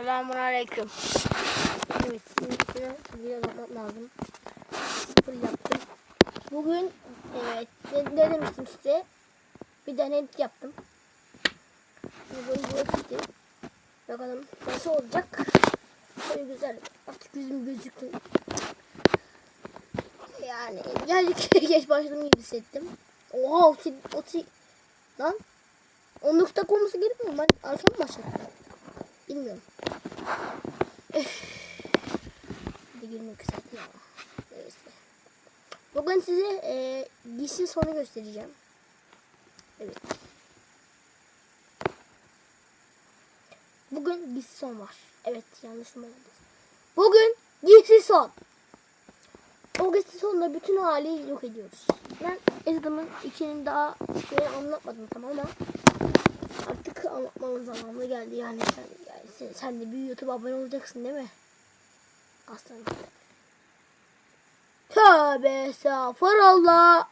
Selamun aleyküm. Evet, şimdi video yapmak lazım. Sıfır yaptım. Bugün evet, ne, ne demiştim size? Bir denet yaptım. Şimdi bunu buraya gitti. Bakalım nasıl olacak. Böyle güzel. Artık yüzüm gözüktü. Yani geldik geç başladım gibi hissettim. Oha o ti, o ti, lan 19 dakika olması gerekmiyor mu? Ben erken başladım? Bilmiyorum. İstedim ya. Neyse. Bugün size e, giysi sonu göstereceğim. Evet. Bugün giysi son var. Evet yanlış mı oldu? Bugün giysi son. O giysi sonunda bütün hali yok ediyoruz. Ben Ezadım'ın ikinin daha şey anlatmadım tamam ama artık anlatmanın zamanı geldi yani sen, yani sen, de bir YouTube abone olacaksın değil mi? Aslan gibi. Tövbe estağfurullah.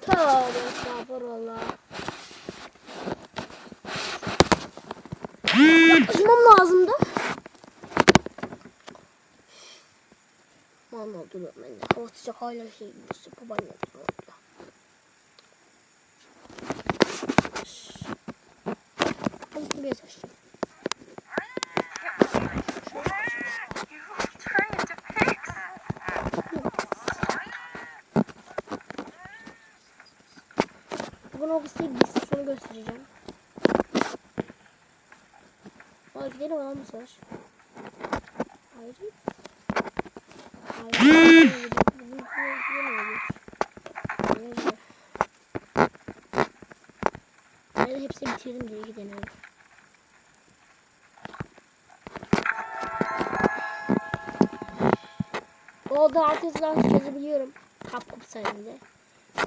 Tövbe estağfurullah. Yaklaşmam lazımdı. Vallahi duruyorum ben de. Hava sıcak hala şey. Babaanne duruyor Bugün o kısayı gizli sonu göstereceğim. Aa gidelim lan bu sefer. Hayır. Hayır. Ben hepsini bitirdim diye gidelim. O da herkesler çözebiliyorum. Kapkup sayesinde.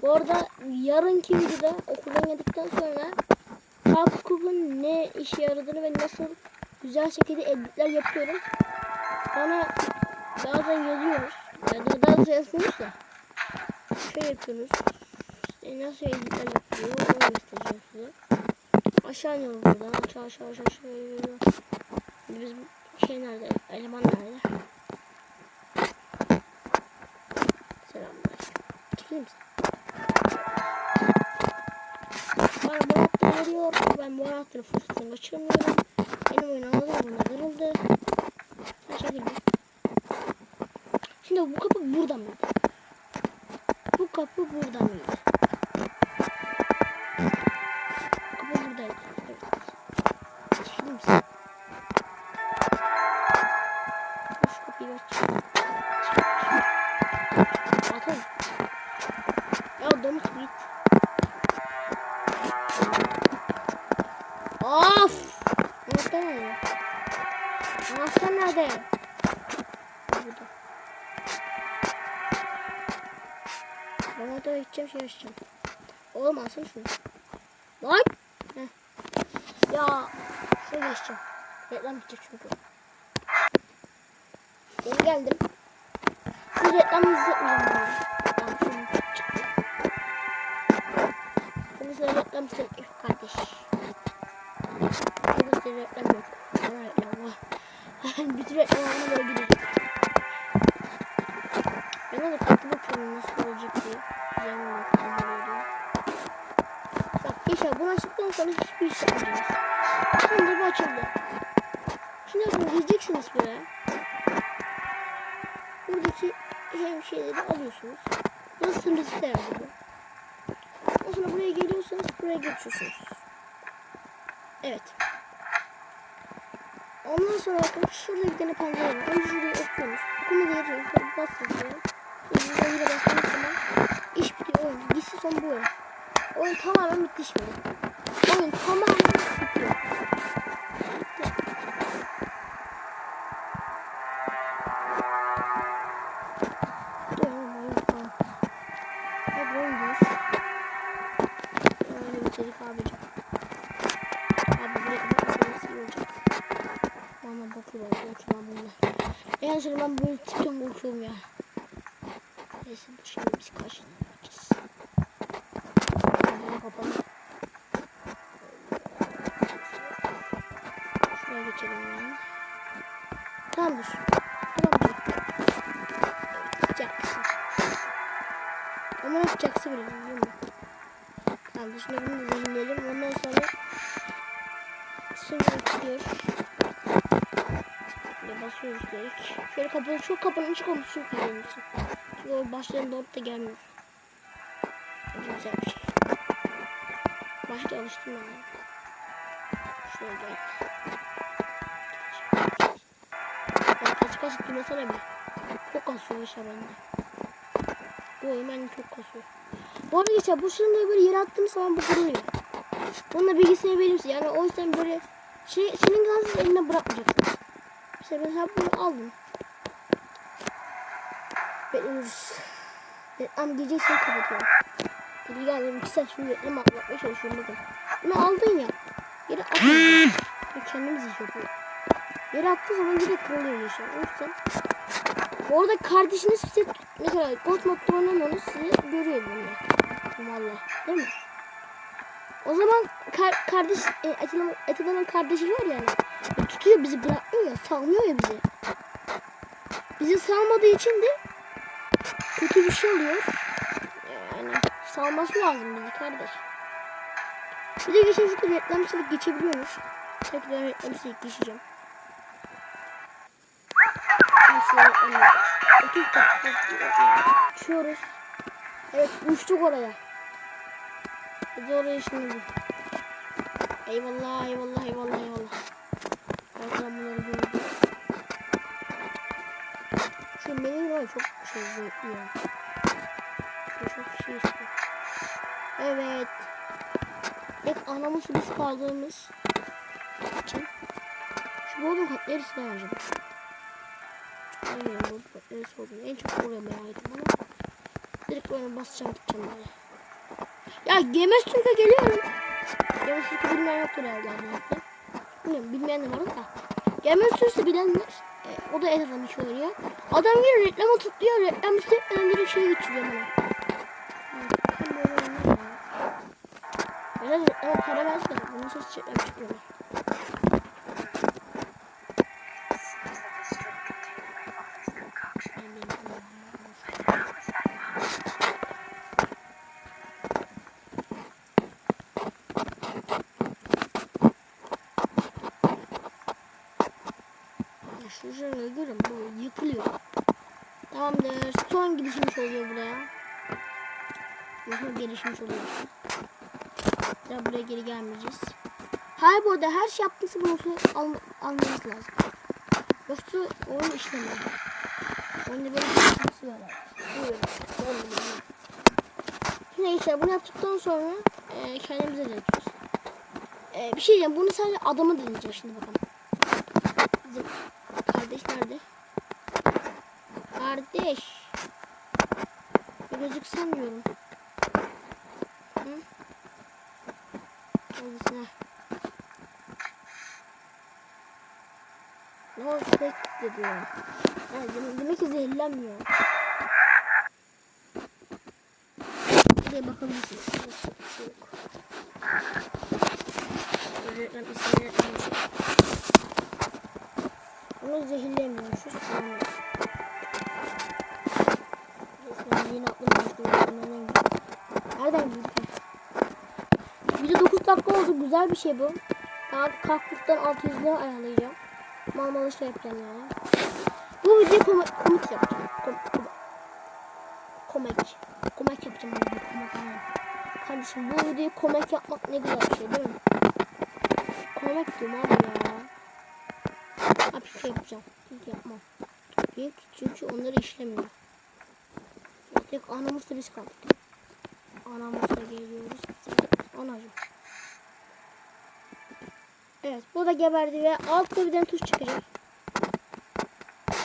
Bu arada yarınki videoda okuldan geldikten sonra Kapkup'un ne işe yaradığını ve nasıl güzel şekilde editler yapıyorum. Bana bazen yazıyoruz. Yani daha daha yazmıyoruz da. Şey yapıyoruz. İşte nasıl editler yapıyor onu göstereceğim size. Aşağı iniyoruz buradan. Aşağı aşağı aşağı aşağı iniyoruz. Bizim şey nerede? Eleman nerede? Selamlar. Çekeyim misin? Geliyor. Ben Murat'ın fırsatını kaçırmıyorum. Benim oyun ağzımda kırıldı. Her şey gibi. Şimdi bu kapı burada mıydı? Bu kapı burada mıydı? Nerede? Burada. Ben orada gideceğim şey açacağım. Oğlum alsana şunu. Lan! Heh. Ya şöyle geçeceğim. Reklam gidecek çünkü. Geri geldim. Siz reklam izletmeyeceğim bana. Tamam şunu çıktı. Bunu size reklam istemiyorum kardeş. Burada size reklam yok. Bana reklam var. Bütün reklamlarına böyle gidecek. Ben de takip yapıyorum nasıl olacak diye. Güzel. Bak inşallah bunu açtıktan sonra hiçbir iş yapmayacağız. Şimdi bu açıldı. Şimdi bakın gireceksiniz buraya. Buradaki hem şeyleri alıyorsunuz. Burası sınırsız herhalde. Ondan sonra buraya geliyorsunuz, buraya geçiyorsunuz. Evet. Ondan sonra bakın şurada bir tane pencere var. Önce şurayı okuyorsunuz. Okuma diye diyor. Basıyorsunuz. Şimdi yine bastığınız zaman iş bitiyor. Oyun. Gitsi son bu oyun. Oyun tamamen bitti şimdi. Oyun tamamen bitiyor. Bitti oğlum, oyun diyoruz. Oyunu bitirdik abicim. Bana bakıyorlar, uçulan bunlar. En son ben böyle çıkıyorum uçuyorum ya. Neyse dur şimdi biz. Bunu kapalı. Şuraya geçelim yani. Tamam dur. Tamam dur. Yapacaksın. Ama yapacaksın bile biliyor musun? Tamam dur şimdi bunu da zehirleyelim. Ondan sonra şimdi tutuyor. Şöyle basıyoruz direkt. Şöyle kapının içi konusu çok iyi benim için. Çünkü o başlarında olup da gelmiyor. Güzel bir şey. Başta alıştım ben. Şöyle gel. Ya kaç kaç durmasana bir. Çok kasıyor işte bende. Bu oyun bende çok kasıyor. Bu arada bu şırıngayı böyle yere attığım zaman bu kuruyor. Bununla bilgisini verirsin. Yani o yüzden böyle şey, şırınganı siz eline bırakmayacaksınız. İşte mesela bunu aldım. Bekliyoruz. Reklam diyeceksin kapatıyorum. Geri geldim. iki saat şimdi reklam atlatmaya çalışıyorum bakın. Bunu aldın ya. Yere. Bu kendimiz iş yapıyor. Yere attığı zaman direkt kırılıyor işte. O yüzden. Bu arada kardeşiniz size mesela Ghost Mod'da oynamıyorsunuz sizi görüyor bunu. Valla. Değil mi? O zaman kar kardeş e, Atilla'nın kardeşi var yani. Tutuyor bizi bırakmıyor. Salmıyor ya bizi. Bizi salmadığı için de kötü bir şey oluyor. Yani salması lazım bizi kardeş. Bir de geçen şurada reklamsızlık geçebiliyormuş. Tekrar reklamsızlık geçeceğim. Mesela reklam yok. 30 dakika uçuyoruz. Evet uçtuk oraya. Hadi oraya şimdi. Eyvallah eyvallah eyvallah eyvallah. Bakalım bunları gördüm. Şu benim var çok şey zevkli. Şu çok şey istiyor. Evet. İlk anamız biz kaldığımız için şu bodrum katlı neresi daha acaba? Aynen bodrum neresi olduğunu en çok oraya merak ettim ama direkt böyle basacağım gideceğim böyle. Ya Gemes Türk'e geliyorum. Gemes Türk'ü bilmeyen yoktur herhalde. Bilmiyorum bilmeyen var da. Gemes Türk'ü bilenler e, o da en azından bir şey oynuyor. Adam geliyor reklama tıklıyor. Reklam istemeden direkt şeye geçiriyor bana. Biraz reklama para versin. Bunun ses çekmem çıkmıyor. Tamamdır. Son gidişimiz oluyor buraya. Son gelişmiş oluyor. Ya buraya geri gelmeyeceğiz. Hayır bu arada her şey yaptıysa bunu al, lazım. Yoksa oyun işlemiyor. Oyunda böyle bir sıkıntısı var. Neyse bunu yaptıktan sonra e, kendimize de yapıyoruz. E, bir şey diyeceğim. Bunu sadece adamı deneyeceğiz şimdi bakalım. Bizim kardeş nerede? Kardeş. Bir gözüksen diyorum. Hı? Ha? Ne oldu pek dedi ya. Ha, demek, demek ki zehirlenmiyor. Buraya bakabilirsiniz. Bir şey yok. Reklam ismini Bunu zehirlemiyormuşuz. Tamam. Resmen Güzel bir şey bu. Daha kalktıktan 600'lüğe ayarlayacağım. Mal mal şey yapacağım yani. Bu videoyu komik, komik yapacağım. Kom, kom, komik. Komik yapacağım. Bu videoyu komik yani. Kardeşim bu videoyu komik yapmak ne güzel bir şey değil mi? Komik diyorum abi ya. Abi şey yapacağım. Çünkü yapmam. Çünkü, çünkü onları işlemiyor. Tek anamızda biz kaldık. Anamızda geliyoruz. Anacım. Evet bu da geberdi ve altta bir tuş çıkacak.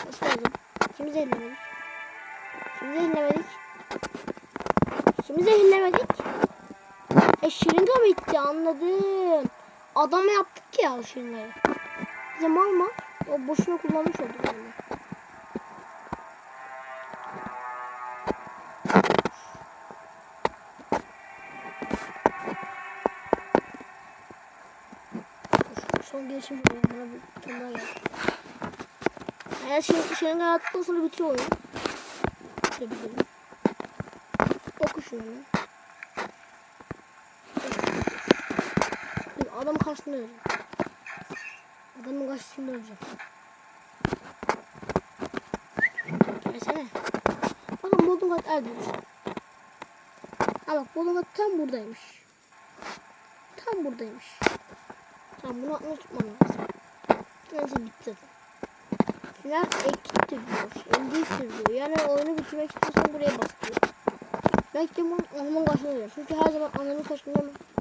Nasıl lazım? Şimdi zehirlemedik. Şimdi zehirlemedik. Şimdi zehirlemedik. E şırınga mı itti anladım. Adama yaptık ya o şırıngayı. Bize mal mal. O boşuna kullanmış olduk yani. Son gelişim tane daha gel. Eğer şey, şırınga attıktan sonra bitiyor oyun. Bitirebilirim. Oku şunu. Adam karşısında öleceğim. Adamın karşısında öleceğim. Gelsene. Buldum kat öldürmüş. Ha bak buldum kat tam buradaymış. Tam buradaymış. Tamam bunu aklına tutmam lazım. Neyse bitti. Final ektir diyor. Engiltir diyor. Yani oyunu bitirmek istiyorsan buraya bas diyor. Belki de bunu anamın karşına oluyor. Çünkü her zaman anamın karşına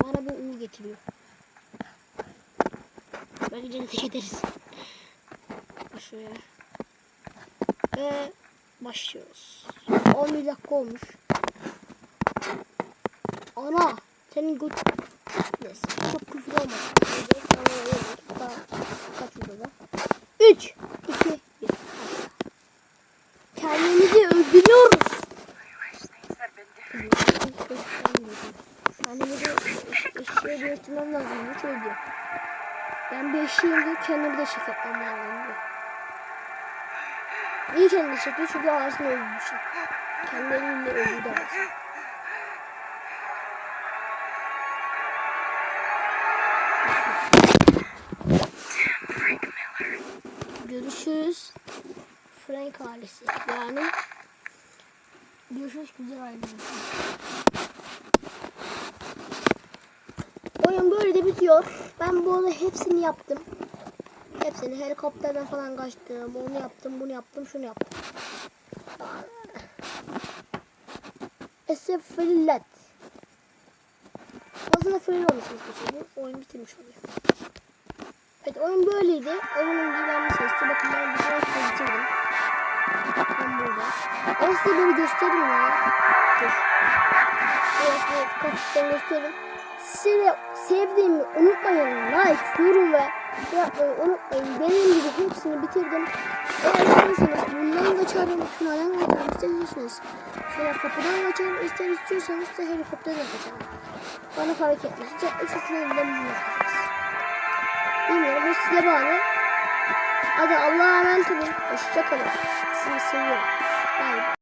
bana bir uğur getiriyor. Belki cennete gideriz. Şuraya. Ve başlıyoruz. 11 dakika olmuş. Ana senin göt... Neyse küfür olmadı. Kaç videoda? 3, 2, 1. Kendimizi öldürüyoruz. Kendimizi eşeğe belirtmem lazım. Hiç öyle diyor. Ben bir eşeğim diyor kendimi de çeketmem lazım. Niye kendini çekiyor? Çünkü ağzını öldürmüş. Kendi eliyle öldürdü ağzını. Frank ailesi. Yani görüşürüz güzel ailesi. Oyun böyle de bitiyor. Ben bu arada hepsini yaptım. Hepsini helikopterden falan kaçtım. Onu yaptım, bunu yaptım, şunu yaptım. Esefillet. Aslında free olmuşuz bu Oyun bitirmiş oluyor. Evet oyun böyleydi. Oyunun güvenli sesi. Bakın ben bir şey bitirdim. Ama size böyle göstereyim ya. Dur. Evet size kapıdan göstereyim. Size sevdiğimi unutmayın. Like, yorum ve yapmayı unutmayın. Benim gibi hepsini bitirdim. Eğer isterseniz bundan kaçarım, şunlardan kaçarım isterseniz. Şöyle kapıdan kaçarım, ister istiyorsanız da helikopterden kaçarım. Bana fark etmez. İkisini elinden bulursunuz. Bilmiyorum bu size bağlı. Hadi Allah'a emanet olun. Hoşçakalın. มีประ